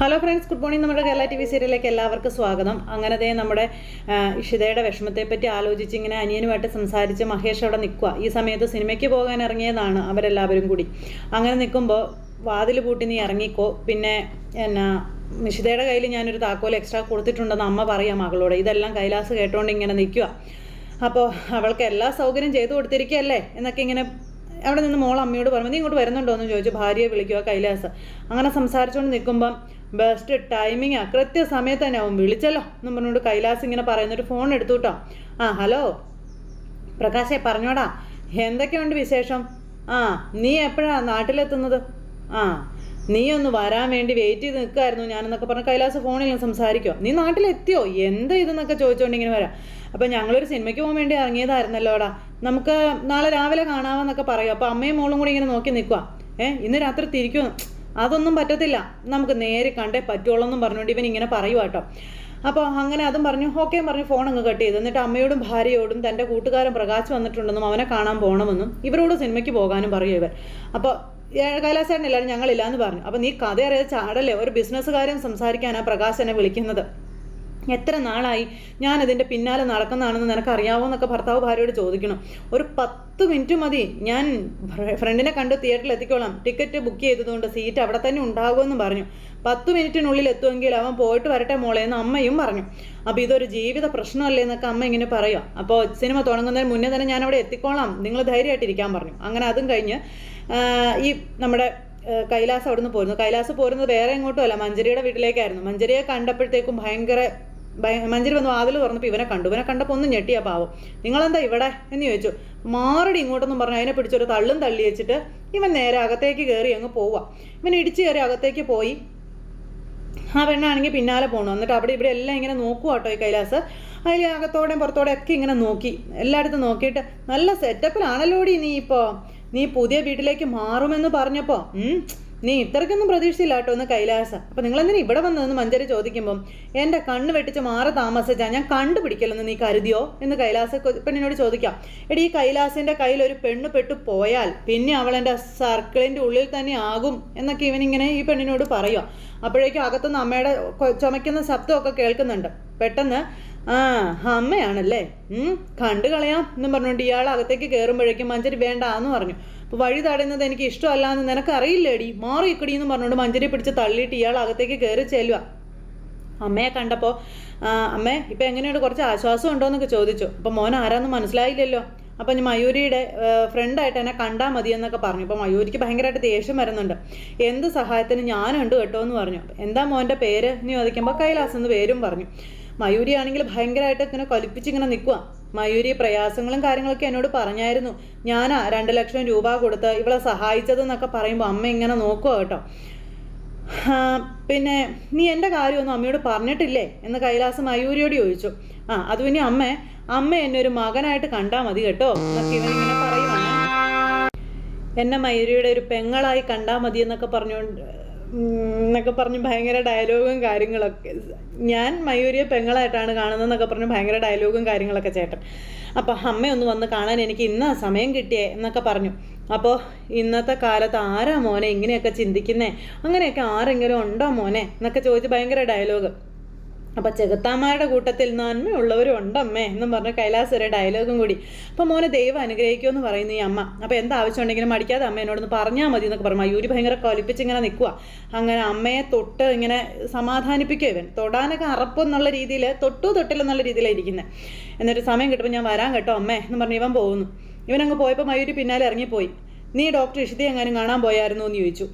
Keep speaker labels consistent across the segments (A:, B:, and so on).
A: Hello friends good morning നമ്മുടെ Kerala T V സീരിയലിലേക്ക് എല്ലാവർക്കും സ്വാഗതം. അങ്ങനത്തെ നമ്മുടെ ഇഷിതയുടെ വിഷമത്തെപ്പറ്റി ആലോചിച്ച് ഇങ്ങനെ അനിയനുമായിട്ട് സംസാരിച്ച് മഹേഷ് അവിടെ നിൽക്കുക ഈ സമയത്ത് സിനിമയ്ക്ക് പോകാൻ ഇറങ്ങിയതാണ് അവരെല്ലാവരും കൂടി. അങ്ങനെ നിൽക്കുമ്പോൾ വാതിൽ പൂട്ടി നീ ഇറങ്ങിക്കോ. പിന്നെ എന്നാ നിഷിതയുടെ കയ്യിൽ ഞാനൊരു താക്കോൽ എക്സ്ട്രാ കൊടുത്തിട്ടുണ്ടെന്ന് അമ്മ പറയാം മകളോട്. ഇതെല്ലാം കൈലാസ് കേട്ടോണ്ട് ഇങ്ങനെ നിൽക്കുക അപ്പോൾ അവൾക്ക് എല്ലാ സൗകര്യം ചെയ്തു കൊടുത്തിരിക്കുകയല്ലേ? എന്നൊക്കെ ഇങ്ങനെ അവിടെ നിന്ന് മോൾ അമ്മയോട് പറഞ്ഞു നീ ഇങ്ങോട്ട് വരുന്നുണ്ടോ? എന്ന് ചോദിച്ചു ഭാര്യയെ വിളിക്കുക കൈലാസ്. അങ്ങനെ സംസാരിച്ചുകൊണ്ട് നിൽക്കുമ്പം ബെസ്റ്റ് ടൈമിങ്ങാ കൃത്യസമയത്ത് തന്നെ അവൻ വിളിച്ചല്ലോ എന്നും പറഞ്ഞുകൊണ്ട് കൈലാസ് ഇങ്ങനെ പറയുന്നൊരു ഫോൺ എടുത്തു കേട്ടോ ആ ഹലോ പ്രകാശേ പറഞ്ഞോടാ. എന്തൊക്കെയുണ്ട് വിശേഷം? ആ നീ എപ്പോഴാ നാട്ടിലെത്തുന്നത്? ആ നീ ഒന്ന് വരാൻ വേണ്ടി വെയിറ്റ് ചെയ്ത് നിൽക്കായിരുന്നു ഞാനെന്നൊക്കെ പറഞ്ഞ കൈലാസ് ഫോണിൽ സംസാരിക്കോ നീ നാട്ടിലെത്തിയോ? എന്ത് ഇതെന്നൊക്കെ ചോദിച്ചുകൊണ്ട് ഇങ്ങനെ വരാം. അപ്പം ഞങ്ങളൊരു സിനിമയ്ക്ക് പോകാൻ വേണ്ടി ഇറങ്ങിയതായിരുന്നല്ലോടാ. നമുക്ക് നാളെ രാവിലെ കാണാമെന്നൊക്കെ പറയും. അപ്പോൾ അമ്മയും മോളും കൂടി ഇങ്ങനെ നോക്കി നിൽക്കുക ഏഹ് ഇന്ന് രാത്രി തിരിക്കുമെന്ന് അതൊന്നും പറ്റത്തില്ല. നമുക്ക് നേരെ കണ്ടേ പറ്റുള്ളൂ എന്നും പറഞ്ഞുകൊണ്ട് ഇവൻ ഇങ്ങനെ പറയുക കേട്ടോ അപ്പോൾ അങ്ങനെ അതും പറഞ്ഞു ഓക്കെ പറഞ്ഞു ഫോൺ അങ്ങ് കട്ട് ചെയ്തു. എന്നിട്ട് അമ്മയോടും ഭാര്യയോടും തന്റെ കൂട്ടുകാരൻ പ്രകാശ് വന്നിട്ടുണ്ടെന്നും അവനെ കാണാൻ പോകണമെന്നും ഇവരോട് സിനിമയ്ക്ക് പോകാനും പറയും ഇവർ അപ്പോൾ കൈലാസേട്ടൻ ഞങ്ങളില്ലാന്ന് പറഞ്ഞു. അപ്പോൾ നീ കഥ അറിയാതെ ചാടല്ലേ? ഒരു ബിസിനസ്സുകാരൻ സംസാരിക്കാനാണ് എന്നെ വിളിക്കുന്നത്. എത്ര നാളായി? ഞാൻ ഇതിന്റെ പിന്നാലെ നടക്കുന്നതാണെന്ന് നിനക്ക് അറിയാവോ എന്നൊക്കെ ഭർത്താവ് ഭാര്യയോട് ചോദിക്കണം. ഒരു പത്ത് മിനിറ്റ് മതി. ഞാൻ ഫ്രണ്ടിനെ കണ്ട് തിയേറ്ററിൽ എത്തിക്കോളാം. ടിക്കറ്റ് ബുക്ക് ചെയ്തതുകൊണ്ട് സീറ്റ് അവിടെ തന്നെ ഉണ്ടാകുമെന്ന് പറഞ്ഞു. പത്ത് മിനിറ്റിനുള്ളിൽ എത്തുമെങ്കിൽ അവൻ പോയിട്ട് വരട്ടെ മോളെ എന്ന് അമ്മയും പറഞ്ഞു. അപ്പോൾ ഇതൊരു ജീവിത പ്രശ്നമല്ലേ എന്നൊക്കെ അമ്മ ഇങ്ങനെ പറയുക അപ്പോൾ സിനിമ തുടങ്ങുന്നതിന് മുന്നേ തന്നെ ഞാൻ അവിടെ എത്തിക്കോളാം. നിങ്ങൾ ധൈര്യമായിട്ടിരിക്കാൻ പറഞ്ഞു. അങ്ങനെ അതും കഴിഞ്ഞ് ഈ നമ്മുടെ കൈലാസ് അവിടുന്ന് പോരുന്നു. കൈലാസ് പോരുന്നത് വേറെ എങ്ങോട്ടും അല്ല. മഞ്ചരിയുടെ വീട്ടിലേക്കായിരുന്നു. മഞ്ചരിയെ കണ്ടപ്പോഴത്തേക്കും ഭയങ്കര ഭയ- മഞ്ചരി വന്ന് വാതിൽ തുറന്നപ്പോൾ ഇവനെ കണ്ടു. ഇവനെ കണ്ടപ്പോൾ ഒന്ന് ഞെട്ടിയാ പാവം. നിങ്ങളെന്താ ഇവിടെ? എന്ന് ചോദിച്ചു. മാറടി ഇങ്ങോട്ടൊന്നും പറഞ്ഞു അതിനെ പിടിച്ചൊരു തള്ളും തള്ളി വെച്ചിട്ട് ഇവൻ നേരെ അകത്തേക്ക് കയറി അങ്ങ് പോവുക. ഇവൻ ഇടിച്ചു കയറി അകത്തേക്ക് പോയി. ആ പെണ്ണാണെങ്കിൽ പിന്നാലെ പോകണം എന്നിട്ട് അവിടെ ഇവിടെ എല്ലാം ഇങ്ങനെ നോക്കുക കേട്ടോ ഈ കൈലാസ്. അതിൽ അകത്തോടെയും പുറത്തോടെ ഒക്കെ ഇങ്ങനെ നോക്കി. എല്ലായിടത്തും നോക്കിയിട്ട് നല്ല സെറ്റപ്പിലാണല്ലോടി നീ ഇപ്പോൾ നീ പുതിയ വീട്ടിലേക്ക് മാറുമെന്ന് പറഞ്ഞപ്പോൾ നീ ഇത്രയ്ക്കൊന്നും പ്രതീക്ഷയില്ല കേട്ടോ ഒന്ന് കൈലാസ. അപ്പം നിങ്ങളെന്തിനാ ഇവിടെ വന്നതെന്ന് മഞ്ചരി ചോദിക്കുമ്പോൾ എന്റെ കണ്ണ് വെട്ടിച്ച് മാറി താമസിച്ചാ ഞാൻ കണ്ടുപിടിക്കലെന്ന് നീ കരുതിയോ? എന്ന് കൈലാസ പെണ്ണിനോട് ചോദിക്കാം. എടി ഈ കൈലാസിന്റെ കയ്യിൽ ഒരു പെണ്ണ് പെട്ടു പോയാൽ പിന്നെ അവൾ എന്റെ സർക്കിളിന്റെ ഉള്ളിൽ തന്നെ ആകും എന്നൊക്കെ ഇവനിങ്ങനെ ഈ പെണ്ണിനോട് പറയുക അപ്പോഴേക്കും അകത്തുനിന്ന് അമ്മയുടെ ചുമയ്ക്കുന്ന ശബ്ദമൊക്കെ കേൾക്കുന്നുണ്ട്. പെട്ടെന്ന് ആ അമ്മയാണല്ലേ? കണ്ടു കളയാം എന്നും പറഞ്ഞുകൊണ്ട് ഇയാൾ അകത്തേക്ക് കയറുമ്പോഴേക്കും മഞ്ചരി വേണ്ട എന്ന് പറഞ്ഞു. അപ്പോൾ വഴി തടയുന്നത് എനിക്ക് ഇഷ്ടമല്ല എന്ന് നിനക്ക് അറിയില്ലേടി മാറി ഇക്കടി എന്ന് പറഞ്ഞുകൊണ്ട് മഞ്ചരി പിടിച്ച് തള്ളിയിട്ട് ഇയാൾ അകത്തേക്ക് കയറി ചെല്ലുക അമ്മയെ കണ്ടപ്പോൾ അമ്മേ ഇപ്പം എങ്ങനെയുണ്ട്? കുറച്ച് ആശ്വാസം ഉണ്ടോ എന്നൊക്കെ ചോദിച്ചു. അപ്പോൾ മോൻ ആരാന്ന് മനസ്സിലായില്ലല്ലോ. അപ്പം ഞാൻ മയൂരിയുടെ ഫ്രണ്ടായിട്ട് എന്നെ കണ്ടാൽ മതി എന്നൊക്കെ പറഞ്ഞു. അപ്പോൾ മയൂരിക്ക് ഭയങ്കരമായിട്ട് ദേഷ്യം വരുന്നുണ്ട്. എന്ത് സഹായത്തിന് ഞാനുണ്ട് കേട്ടോ എന്ന് പറഞ്ഞു. എന്താ മോന്റെ പേര്? എന്ന് ചോദിക്കുമ്പോൾ കൈലാസ് എന്ന് പേരും പറഞ്ഞു. മയൂരിയാണെങ്കിൽ ഭയങ്കരമായിട്ട് ഇങ്ങനെ കൊലിപ്പിച്ച് ഇങ്ങനെ നിൽക്കുക മയൂരി പ്രയാസങ്ങളും കാര്യങ്ങളൊക്കെ എന്നോട് പറഞ്ഞായിരുന്നു. ഞാനാ രണ്ട് ലക്ഷം രൂപ കൊടുത്ത് ഇവളെ സഹായിച്ചതെന്നൊക്കെ പറയുമ്പോൾ അമ്മ ഇങ്ങനെ നോക്കുക കേട്ടോ. പിന്നെ നീ എന്റെ കാര്യമൊന്നും അമ്മയോട് പറഞ്ഞിട്ടില്ലേ? എന്ന് കൈലാസം മയൂരിയോട് ചോദിച്ചു. ആ അത് പിന്നെ അമ്മ അമ്മ എന്നെ ഒരു മകനായിട്ട് കണ്ടാൽ മതി കേട്ടോ എന്നൊക്കെ ഇവനിങ്ങനെ പറയുവാണ്. എന്നെ മയൂരിയുടെ ഒരു പെങ്ങളായി കണ്ടാൽ മതി എന്നൊക്കെ പറഞ്ഞുകൊണ്ട് എന്നൊക്കെ പറഞ്ഞ് ഭയങ്കര ഡയലോഗും കാര്യങ്ങളൊക്കെ. ഞാൻ മയൂരിയെ പെങ്ങളായിട്ടാണ് കാണുന്നതെന്നൊക്കെ പറഞ്ഞ് ഭയങ്കര ഡയലോഗും കാര്യങ്ങളൊക്കെ ചേട്ടൻ. അപ്പോൾ അമ്മയൊന്ന് വന്ന് കാണാൻ എനിക്ക് ഇന്ന സമയം കിട്ടിയേ എന്നൊക്കെ പറഞ്ഞു. അപ്പോൾ ഇന്നത്തെ കാലത്ത് ആരാ മോനെ ഇങ്ങനെയൊക്കെ ചിന്തിക്കുന്നേ? അങ്ങനെയൊക്കെ ആരെങ്കിലും ഉണ്ടോ മോനെ? എന്നൊക്കെ ചോദിച്ച് ഭയങ്കര ഡയലോഗ് അപ്പം ചെകുത്താമ്മയുടെ കൂട്ടത്തിൽ നന്മയുള്ളവരും ഉണ്ടമ്മേ എന്നും പറഞ്ഞ കൈലാസ് ഒരു ഡയലോഗും കൂടി. അപ്പം മോനെ ദൈവം അനുഗ്രഹിക്കുമെന്ന് പറയുന്നു ഈ അമ്മ. അപ്പോൾ എന്താ ആവശ്യമുണ്ടെങ്കിലും മടിക്കാതെ അമ്മ എന്നോടൊന്ന് പറഞ്ഞാൽ മതി എന്നൊക്കെ പറഞ്ഞു. മയൂരി ഭയങ്കര കൊലിപ്പിച്ച് ഇങ്ങനെ നിൽക്കുക അങ്ങനെ അമ്മയെ തൊട്ട് ഇങ്ങനെ സമാധാനിപ്പിക്കുക ഇവൻ. തൊടാനൊക്കെ അറപ്പെന്നുള്ള രീതിയിൽ തൊട്ടു തൊട്ടില്ലെന്നുള്ള രീതിയിലാണ് ഇരിക്കുന്നത് എന്നൊരു സമയം കിട്ടുമ്പോൾ ഞാൻ വരാൻ കേട്ടോ അമ്മേ എന്ന് പറഞ്ഞ് ഇവൻ പോകുന്നു. ഇവനങ്ങ് പോയപ്പോൾ മയൂരി പിന്നാലെ ഇറങ്ങിപ്പോയി. നീ ഡോക്ടർ ഇഷിതി എങ്ങാനും കാണാൻ പോയായിരുന്നു? എന്ന് ചോദിച്ചു.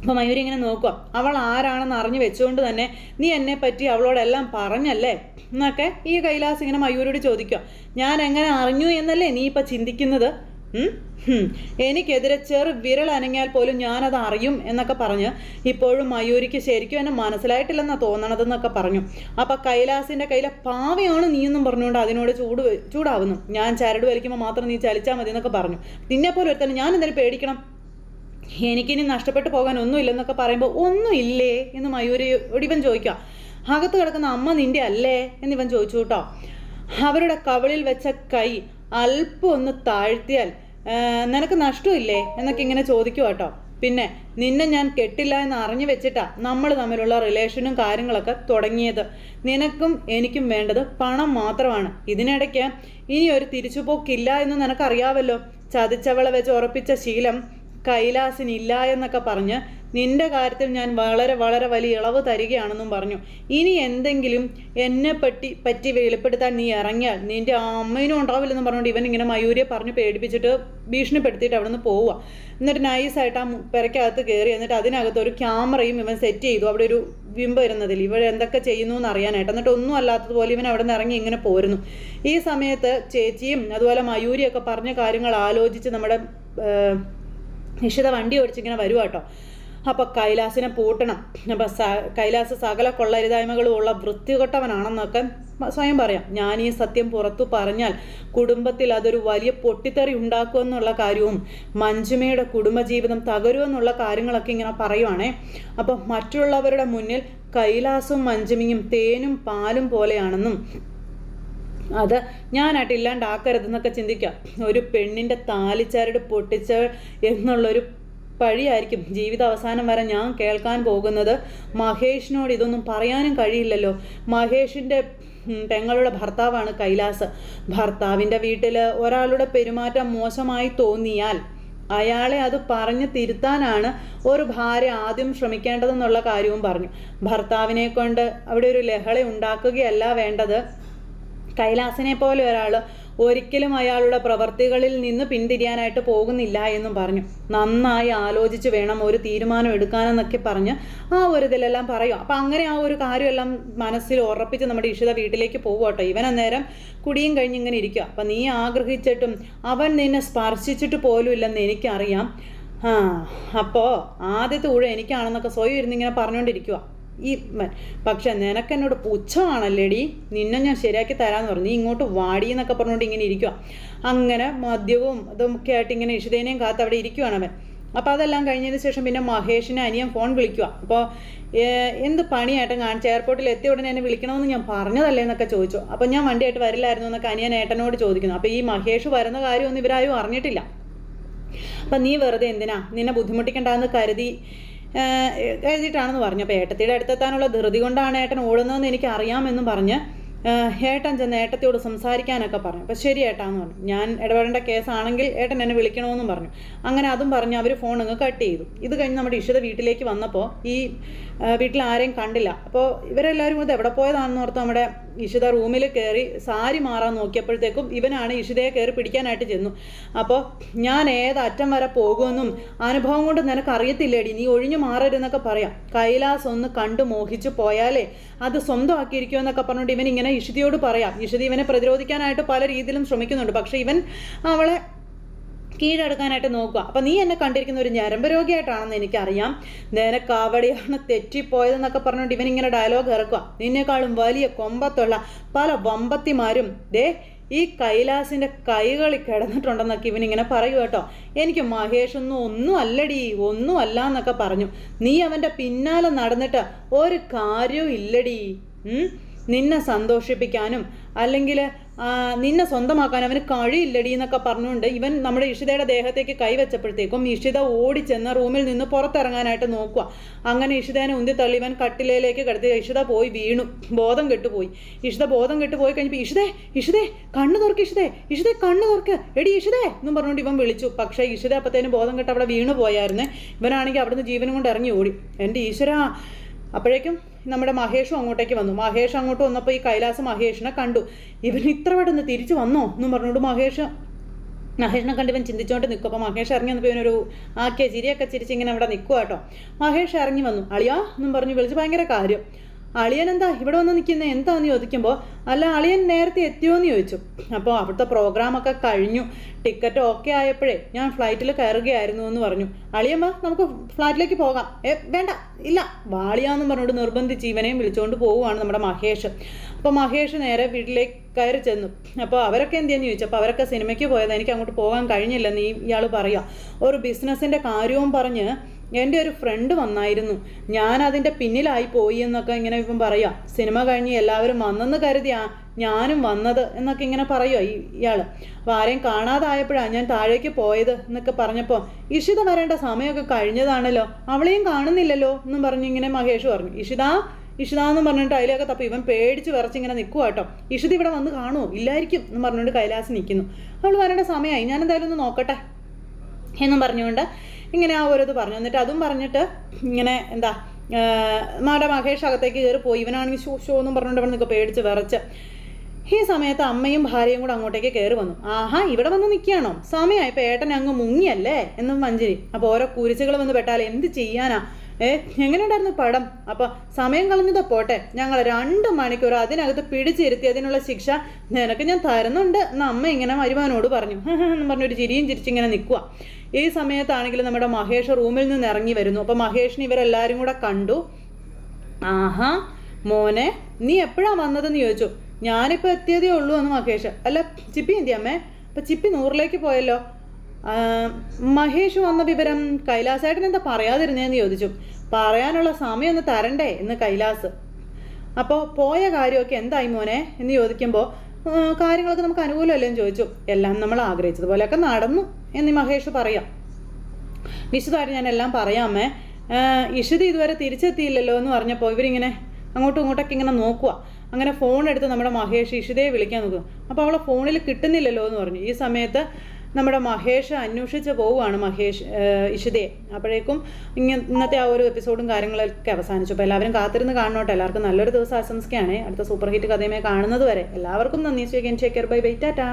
A: അപ്പോൾ മയൂരി ഇങ്ങനെ നോക്കുക അവൾ ആരാണെന്ന് അറിഞ്ഞു വെച്ചുകൊണ്ട് തന്നെ നീ എന്നെ പറ്റി അവളോടെല്ലാം പറഞ്ഞല്ലേ? എന്നൊക്കെ ഈ കൈലാസ് ഇങ്ങനെ മയൂരിയോട് ചോദിക്കുക ഞാൻ എങ്ങനെ അറിഞ്ഞു എന്നല്ലേ നീ ഇപ്പം ചിന്തിക്കുന്നത്. എനിക്കെതിരെ ചെറു വിരൽ അനങ്ങിയാൽ പോലും ഞാനത് അറിയും എന്നൊക്കെ പറഞ്ഞ് ഇപ്പോഴും മയൂരിക്ക് ശരിക്കും എന്നെ മനസ്സിലായിട്ടില്ലെന്നാണ് തോന്നണതെന്നൊക്കെ പറഞ്ഞു. അപ്പം കൈലാസിന്റെ കയ്യിലെ പാവയാണ് നീ എന്നും പറഞ്ഞുകൊണ്ട് അതിനോട് ചൂട് ചൂടാവുന്നു. ഞാൻ ചരട് വലിക്കുമ്പോൾ മാത്രം നീ ചലിച്ചാൽ മതി എന്നൊക്കെ പറഞ്ഞു. നിന്നെപ്പോലെ ഒരുത്തന്നെ ഞാൻ എന്തായാലും പേടിക്കണം. എനിക്കിനി നഷ്ടപ്പെട്ടു പോകാൻ ഒന്നുമില്ലെന്നൊക്കെ പറയുമ്പോൾ ഒന്നുമില്ലേ എന്ന് മയൂരിയോട് ഇവൻ ചോദിക്കുക. അകത്ത് കിടക്കുന്ന അമ്മ നിന്റെ അല്ലേ? എന്ന് ഇവൻ ചോദിച്ചു കേട്ടോ. അവരുടെ കവളിൽ വെച്ച കൈ അല്പം ഒന്ന് താഴ്ത്തിയാൽ നിനക്ക് നഷ്ടമില്ലേ? എന്നൊക്കെ ഇങ്ങനെ ചോദിക്കുക കേട്ടോ. പിന്നെ നിന്നെ ഞാൻ കെട്ടില്ല എന്ന് അറിഞ്ഞു വെച്ചിട്ടാ നമ്മൾ തമ്മിലുള്ള റിലേഷനും കാര്യങ്ങളൊക്കെ തുടങ്ങിയത്. നിനക്കും എനിക്കും വേണ്ടത് പണം മാത്രമാണ്. ഇതിനിടയ്ക്ക് ഇനി ഒരു തിരിച്ചുപോക്കില്ല എന്ന് നിനക്കറിയാവല്ലോ. ചതിച്ചവളെ വെച്ച് ഉറപ്പിച്ച ശീലം കൈലാസിനില്ല എന്നൊക്കെ പറഞ്ഞ് നിന്റെ കാര്യത്തിൽ ഞാൻ വളരെ വളരെ വലിയ ഇളവ് തരികയാണെന്നും പറഞ്ഞു. ഇനി എന്തെങ്കിലും എന്നെ പറ്റി പറ്റി വെളിപ്പെടുത്താൻ നീ ഇറങ്ങിയാൽ നിന്റെ അമ്മയിനും ഉണ്ടാവില്ലെന്നും പറഞ്ഞുകൊണ്ട് ഇവൻ ഇങ്ങനെ മയൂരിയെ പറഞ്ഞ് പേടിപ്പിച്ചിട്ട് ഭീഷണിപ്പെടുത്തിയിട്ട് അവിടെ നിന്ന് പോവുക. എന്നിട്ട് നൈസായിട്ട് ആ പെരക്കകത്ത് കയറി എന്നിട്ട് അതിനകത്ത് ഒരു ക്യാമറയും ഇവൻ സെറ്റ് ചെയ്തു. അവിടെ ഒരു വിമ്പ് വരുന്നതിൽ ഇവർ എന്തൊക്കെ ചെയ്യുന്നു എന്ന് അറിയാനായിട്ട്. എന്നിട്ട് ഒന്നും അല്ലാത്തതുപോലെ ഇവൻ അവിടെ നിന്ന് ഇറങ്ങി ഇങ്ങനെ പോരുന്നു. ഈ സമയത്ത് ചേച്ചിയും അതുപോലെ മയൂരിയൊക്കെ പറഞ്ഞ കാര്യങ്ങൾ ആലോചിച്ച് നമ്മുടെ നിഷിത വണ്ടി ഓടിച്ചിങ്ങനെ വരുവാ കേട്ടോ അപ്പോൾ കൈലാസിനെ പൂട്ടണം. അപ്പൊ സ കൈലാസ് സകല കൊള്ളരുതായ്മകളും ഉള്ള വൃത്തികെട്ടവനാണെന്നൊക്കെ സ്വയം പറയാം. ഞാൻ ഈ സത്യം പുറത്തു പറഞ്ഞാൽ കുടുംബത്തിൽ അതൊരു വലിയ പൊട്ടിത്തെറി ഉണ്ടാക്കുമെന്നുള്ള കാര്യവും മഞ്ജുമയുടെ കുടുംബജീവിതം തകരുമെന്നുള്ള കാര്യങ്ങളൊക്കെ ഇങ്ങനെ പറയുവാണേ. അപ്പോൾ മറ്റുള്ളവരുടെ മുന്നിൽ കൈലാസും മഞ്ജുമിയും തേനും പാലും പോലെയാണെന്നും അത് ഞാനായിട്ട് ഇല്ലാണ്ടാക്കരുതെന്നൊക്കെ ചിന്തിക്കാം. ഒരു പെണ്ണിന്റെ താലിച്ചാരട് പൊട്ടിച്ച എന്നുള്ളൊരു പഴിയായിരിക്കും ജീവിത അവസാനം വരെ ഞാൻ കേൾക്കാൻ പോകുന്നത്. മഹേഷിനോട് ഇതൊന്നും പറയാനും കഴിയില്ലല്ലോ. മഹേഷിന്റെ പെങ്ങളുടെ ഭർത്താവാണ് കൈലാസ്. ഭർത്താവിന്റെ വീട്ടിൽ ഒരാളുടെ പെരുമാറ്റം മോശമായി തോന്നിയാൽ അയാളെ അത് പറഞ്ഞ് തിരുത്താനാണ് ഒരു ഭാര്യ ആദ്യം ശ്രമിക്കേണ്ടതെന്നുള്ള കാര്യവും പറഞ്ഞു. ഭർത്താവിനെ കൊണ്ട് അവിടെ ഒരു ലഹള ഉണ്ടാക്കുകയല്ല വേണ്ടത്. കൈലാസിനെ പോലെ ഒരാൾ ഒരിക്കലും അയാളുടെ പ്രവർത്തികളിൽ നിന്ന് പിന്തിരിയാനായിട്ട് പോകുന്നില്ല എന്നും പറഞ്ഞു. നന്നായി ആലോചിച്ച് വേണം ഒരു തീരുമാനം എടുക്കാനെന്നൊക്കെ പറഞ്ഞ് ആ ഒരു ഇതിലെല്ലാം പറയും. അപ്പം അങ്ങനെ ആ ഒരു കാര്യമെല്ലാം മനസ്സിൽ ഉറപ്പിച്ച് നമ്മുടെ ഇഷിത വീട്ടിലേക്ക് പോകട്ടോ ഇവൻ അന്നേരം കുടിയും കഴിഞ്ഞ് ഇങ്ങനെ ഇരിക്കുക അപ്പം നീ ആഗ്രഹിച്ചിട്ടും അവൻ നിന്നെ സ്പർശിച്ചിട്ട് പോലും ഇല്ലെന്ന് എനിക്കറിയാം. ആ അപ്പോൾ ആദ്യത്തെ ഊഴം എനിക്കാണെന്നൊക്കെ സ്വയം ഇരുന്നിങ്ങനെ പറഞ്ഞുകൊണ്ടിരിക്കുക ഈ പക്ഷെ നിനക്കെന്നോട് പുച്ഛമാണല്ലേടി? നിന്നെ ഞാൻ ശരിയാക്കി തരാമെന്ന് പറഞ്ഞു. നീ ഇങ്ങോട്ട് വാടി എന്നൊക്കെ പറഞ്ഞുകൊണ്ട് ഇങ്ങനെ ഇരിക്കുക അങ്ങനെ മദ്യവും ഇതൊക്കെ ആയിട്ട് ഇങ്ങനെ ഇഷിതേനെയും കാത്ത് അവിടെ ഇരിക്കുവാണ് അവൻ. അപ്പോൾ അതെല്ലാം കഴിഞ്ഞതിന് ശേഷം പിന്നെ മഹേഷിനെ അനിയൻ ഫോൺ വിളിക്കുക അപ്പോൾ എന്ത് പണിയായിട്ടും കാണിച്ച എയർപോർട്ടിൽ എത്തിയ ഉടനെ എന്നെ വിളിക്കണമെന്ന് ഞാൻ പറഞ്ഞതല്ലേ എന്നൊക്കെ ചോദിച്ചു. അപ്പോൾ ഞാൻ വണ്ടിയായിട്ട് വരില്ലായിരുന്നു എന്നൊക്കെ അനിയൻ ഏട്ടനോട് ചോദിക്കുന്നു. അപ്പോൾ ഈ മഹേഷ് വരുന്ന കാര്യമൊന്നും ഇവരാരും അറിഞ്ഞിട്ടില്ല. അപ്പം നീ വെറുതെ എന്തിനാ? നിന്നെ ബുദ്ധിമുട്ടിക്കണ്ടെന്ന് കരുതി എഴുതിയിട്ടാണെന്ന് പറഞ്ഞു. അപ്പോൾ ഏട്ടത്തിയുടെ അടുത്തെത്താനുള്ള ധൃതി കൊണ്ടാണ് ഏട്ടൻ ഓടുന്നതെന്ന് എനിക്ക് അറിയാമെന്നും പറഞ്ഞ് ഏട്ടൻ ചെന്ന് ഏട്ടത്തിയോട് സംസാരിക്കാനൊക്കെ പറഞ്ഞു. അപ്പോൾ ശരി ഏട്ടാന്ന് പറഞ്ഞു. ഞാൻ ഇടപെടേണ്ട കേസാണെങ്കിൽ ഏട്ടൻ എന്നെ വിളിക്കണമെന്നും പറഞ്ഞു. അങ്ങനെ അതും പറഞ്ഞ് അവർ ഫോൺ അങ്ങ് കട്ട് ചെയ്തു. ഇത് കഴിഞ്ഞ് നമ്മുടെ ഇഷിത വീട്ടിലേക്ക് വന്നപ്പോൾ ഈ വീട്ടിൽ ആരെയും കണ്ടില്ല. അപ്പോൾ ഇവരെല്ലാവരും ഇത് എവിടെ പോയതാണെന്ന് ഓർത്ത്? നമ്മുടെ ഇഷിത റൂമിൽ കയറി സാരി മാറാൻ നോക്കിയപ്പോഴത്തേക്കും ഇവനാണ് ഇഷിതയെ കയറി പിടിക്കാനായിട്ട് ചെന്നു. അപ്പോൾ ഞാൻ ഏത് അറ്റം വരെ പോകുമെന്നും അനുഭവം കൊണ്ട് നിനക്ക് അറിയത്തില്ലേടി നീ ഒഴിഞ്ഞു മാറരുതെന്നൊക്കെ പറയാം. കൈലാസ് ഒന്ന് കണ്ടു മോഹിച്ചു പോയാലേ അത് സ്വന്തമാക്കിയിരിക്കുമെന്നൊക്കെ പറഞ്ഞുകൊണ്ട് ഇവൻ ഇങ്ങനെ ഇഷിതയോട് പറയാം. ഇഷിത ഇവനെ പ്രതിരോധിക്കാനായിട്ട് പല രീതിയിലും ശ്രമിക്കുന്നുണ്ട്. പക്ഷേ ഇവൻ അവളെ കീഴടക്കാനായിട്ട് നോക്കുക. അപ്പം നീ എന്നെ കണ്ടിരിക്കുന്ന ഒരു ഞരമ്പ് രോഗിയായിട്ടാണെന്ന് എനിക്കറിയാം. നിനക്ക് അവിടെയാണ് തെറ്റിപ്പോയതെന്നൊക്കെ പറഞ്ഞുകൊണ്ട് ഇവനിങ്ങനെ ഡയലോഗ് ഇറക്കുക. നിന്നെക്കാളും വലിയ കൊമ്പത്തുള്ള പല വമ്പത്തിമാരും ദേ ഈ കൈലാസിന്റെ കൈകളിൽ കിടന്നിട്ടുണ്ടെന്നൊക്കെ ഇവനിങ്ങനെ പറയൂ കേട്ടോ. എനിക്ക് മഹേഷ് ഒന്നും ഒന്നും അല്ലടി ഒന്നും അല്ല എന്നൊക്കെ പറഞ്ഞു. നീ അവന്റെ പിന്നാലെ നടന്നിട്ട് ഒരു കാര്യവും ഇല്ലടി? നിന്നെ സന്തോഷിപ്പിക്കാനും അല്ലെങ്കിൽ നിന്നെ സ്വന്തമാക്കാൻ അവന് കഴിയില്ലടി എന്നൊക്കെ പറഞ്ഞുകൊണ്ട് ഇവൻ നമ്മുടെ ഇഷിതയുടെ ദേഹത്തേക്ക് കൈവച്ചപ്പോഴത്തേക്കും ഇഷിത ഓടിച്ചെന്ന് റൂമിൽ നിന്ന് പുറത്തിറങ്ങാനായിട്ട് നോക്കുക. അങ്ങനെ ഇഷിതേനെ ഉന്തി തള്ളി ഇവൻ കട്ടിലയിലേക്ക് കിടത്തി. ഇഷിത പോയി വീണു. ബോധം കെട്ടുപോയി. ഇഷിത ബോധം കെട്ടുപോയി കഴിഞ്ഞപ്പോൾ ഇഷിതേ ഇഷിതേ കണ്ണു തുറക്ക് ഇഷിതേ ഇഷിതേ കണ്ണു തുറക്ക്. എടി ഇഷിതേ എന്നും പറഞ്ഞുകൊണ്ട് ഇവൻ വിളിച്ചു. പക്ഷേ ഇഷിത അപ്പത്തേനും ബോധം കെട്ട് അവിടെ വീണു പോയായിരുന്നേ ഇവനാണെങ്കിൽ അവിടുന്ന് ജീവനും കൊണ്ട് ഇറങ്ങി ഓടി. എന്റെ ഈശ്വര. അപ്പോഴേക്കും നമ്മുടെ മഹേഷും അങ്ങോട്ടേക്ക് വന്നു. മഹേഷ് അങ്ങോട്ട് വന്നപ്പോൾ ഈ കൈലാസ് മഹേഷിനെ കണ്ടു. ഇവൻ ഇത്ര പെട്ടെന്ന് തിരിച്ചു വന്നോ എന്നും പറഞ്ഞുകൊണ്ട് മഹേഷ് മഹേഷിനെ കണ്ട് ഇവൻ ചിന്തിച്ചുകൊണ്ട് നിൽക്കും. അപ്പോൾ മഹേഷ് ഇറങ്ങി വന്നപ്പോൾ ഇവനൊരു ആക്കിയ ചിരിയൊക്കെ ചിരിച്ച് ഇങ്ങനെ അവിടെ നിൽക്കുക കേട്ടോ. മഹേഷ് ഇറങ്ങി വന്നു. അളിയാ എന്നും പറഞ്ഞ് വിളിച്ച് ഭയങ്കര കാര്യം. അളിയൻ എന്താ ഇവിടെ വന്ന് നിൽക്കുന്നത് എന്താന്ന് ചോദിക്കുമ്പോൾ അല്ല അളിയൻ നേരത്തെ എത്തിയോ എന്ന് ചോദിച്ചു. അപ്പോൾ അവിടുത്തെ പ്രോഗ്രാമൊക്കെ കഴിഞ്ഞു. ടിക്കറ്റ് ഓക്കെ ആയപ്പോഴേ ഞാൻ ഫ്ലൈറ്റിൽ കയറുകയായിരുന്നു എന്ന് പറഞ്ഞു. അളിയമ്മ നമുക്ക് ഫ്ലാറ്റിലേക്ക് പോകാം. ഏ വേണ്ട ഇല്ല. വാളിയാന്നും പറഞ്ഞുകൊണ്ട് നിർബന്ധിച്ച് ഇവനെയും വിളിച്ചുകൊണ്ട് പോവുകയാണ് നമ്മുടെ മഹേഷ്. അപ്പോൾ മഹേഷ് നേരെ വീട്ടിലേക്ക് കയറി ചെന്നു. അപ്പോൾ അവരൊക്കെ എന്ത് ചെയ്യാന്ന് ചോദിച്ചു അപ്പോൾ അവരൊക്കെ സിനിമയ്ക്ക് പോയത് എനിക്ക് അങ്ങോട്ട് പോകാൻ കഴിഞ്ഞില്ലെന്ന് ഈ ഇയാൾ പറയുക ഒരു ബിസിനസ്സിന്റെ കാര്യവും പറഞ്ഞ് എന്റെ ഒരു ഫ്രണ്ട് വന്നായിരുന്നു. ഞാൻ അതിന്റെ പിന്നിലായി പോയി എന്നൊക്കെ ഇങ്ങനെ ഇപ്പം പറയാം. സിനിമ കഴിഞ്ഞ് എല്ലാവരും വന്നെന്ന് കരുതിയാ ഞാനും വന്നത് എന്നൊക്കെ ഇങ്ങനെ പറയുമോ ഈ ഇയാൾ അപ്പോൾ ആരെയും കാണാതായപ്പോഴാണ് ഞാൻ താഴേക്ക് പോയത് എന്നൊക്കെ പറഞ്ഞപ്പോൾ ഇഷിത വരേണ്ട സമയമൊക്കെ കഴിഞ്ഞതാണല്ലോ. അവളെയും കാണുന്നില്ലല്ലോ എന്നും പറഞ്ഞ് ഇങ്ങനെ മഹേഷ് പറഞ്ഞു. ഇഷിത ഇഷിത എന്ന് പറഞ്ഞിട്ട് അതിലൊക്കെ തപ്പി. ഇവൻ പേടിച്ച് വിറച്ചിങ്ങനെ നിൽക്കുക കേട്ടോ. ഇഷിത ഇവിടെ വന്ന് കാണുമോ ഇല്ലായിരിക്കും എന്ന് പറഞ്ഞുകൊണ്ട് കൈലാസ് നിൽക്കുന്നു. അവൾ വരേണ്ട സമയമായി. ഞാൻ എന്തായാലും ഒന്ന് നോക്കട്ടെ എന്നും പറഞ്ഞുകൊണ്ട് ഇങ്ങനെ ആ ഓരോത് പറഞ്ഞു. എന്നിട്ട് അതും പറഞ്ഞിട്ട് ഇങ്ങനെ എന്താ നമ്മുടെ മഹേഷ് അകത്തേക്ക് കയറി പോയി. ഇവനാണെങ്കിൽ ഷോ ഷോ എന്നും പറഞ്ഞുകൊണ്ട് ഇവിടെ നിൽക്കുക പേടിച്ച് വിറച്ച്. ഈ സമയത്ത് അമ്മയും ഭാര്യയും കൂടെ അങ്ങോട്ടേക്ക് കയറി വന്നു. ആഹാ ഇവിടെ വന്ന് നിൽക്കുകയാണോ? സമയമായി ഇപ്പം ഏട്ടൻ അങ്ങ് മുങ്ങിയല്ലേ? എന്നും മഞ്ജരി അപ്പോൾ ഓരോ കുരിശുകൾ വന്ന് പെട്ടാൽ എന്ത് ചെയ്യാനാ? ഏ എങ്ങനെയുണ്ടായിരുന്നു പടം? അപ്പോൾ സമയം കളഞ്ഞത് പോട്ടെ. ഞങ്ങൾ രണ്ട് മണിക്കൂർ അതിനകത്ത് പിടിച്ചിരുത്തി അതിനുള്ള ശിക്ഷ നിനക്ക് ഞാൻ തരുന്നുണ്ട്. എന്ന് അമ്മ ഇങ്ങനെ വരുവാനോട് പറഞ്ഞു. എന്ന് പറഞ്ഞൊരു ചിരിയും ചിരിച്ചിങ്ങനെ നിൽക്കുക ഈ സമയത്താണെങ്കിൽ നമ്മുടെ മഹേഷ് റൂമിൽ നിന്ന് ഇറങ്ങി വരുന്നു. അപ്പോൾ മഹേഷിന് ഇവരെല്ലാവരും കൂടെ കണ്ടു. ആഹാ മോനെ നീ എപ്പോഴാ വന്നതെന്ന് ചോദിച്ചു. ഞാനിപ്പോൾ എത്തിയതേ ഉള്ളൂ എന്ന് മഹേഷ്. അല്ല ചിപ്പി എന്തിയമ്മേ? അപ്പം ചിപ്പി നൂറിലേക്ക് പോയല്ലോ. മഹേഷ് വന്ന വിവരം കൈലാസേട്ടൻ എന്താ പറയാതിരുന്നേന്ന് ചോദിച്ചു. പറയാനുള്ള സമയം ഒന്ന് തരണ്ടേ എന്ന് കൈലാസ്. അപ്പോൾ പോയ കാര്യമൊക്കെ എന്തായി മോനെ എന്ന് ചോദിക്കുമ്പോൾ "ആ, കാര്യങ്ങളൊക്കെ നമുക്ക് അനുകൂലമല്ലേ എന്ന് ചോദിച്ചു. എല്ലാം നമ്മൾ ആഗ്രഹിച്ചതുപോലെയൊക്കെ നടന്നു എന്ന് മഹേഷ് പറയാം. വിശദമായിട്ട് ഞാൻ എല്ലാം പറയാമേ ഇഷിത ഇതുവരെ തിരിച്ചെത്തിയില്ലല്ലോ എന്ന് പറഞ്ഞപ്പോൾ ഇവരിങ്ങനെ അങ്ങോട്ടും ഇങ്ങോട്ടൊക്കെ ഇങ്ങനെ നോക്കുക അങ്ങനെ ഫോൺ എടുത്ത് നമ്മുടെ മഹേഷ് ഇഷിതയെ വിളിക്കാൻ നോക്കുക അപ്പോൾ അവളെ ഫോണിൽ കിട്ടുന്നില്ലല്ലോ എന്ന് പറഞ്ഞു. ഈ സമയത്ത് നമ്മുടെ മഹേഷ് അന്വേഷിച്ച് പോവുകയാണ് മഹേഷ് ഇഷിതയെ. അപ്പോഴേക്കും ഇങ്ങനെ ഇന്നത്തെ ആ ഒരു എപ്പിസോഡും കാര്യങ്ങളൊക്കെ അവസാനിച്ചു. അപ്പോൾ എല്ലാവരും കാത്തിരുന്ന് കാണണോട്ടെ. എല്ലാവർക്കും നല്ലൊരു ദിവസം ആശംസിക്കുകയാണ്. അടുത്ത സൂപ്പർ ഹിറ്റ് കഥയുമായി കാണുന്നത് വരെ എല്ലാവർക്കും നന്ദി. സ്വീകരിക്കാൻ ചേക്കർ ബൈ ബൈ ടാറ്റാ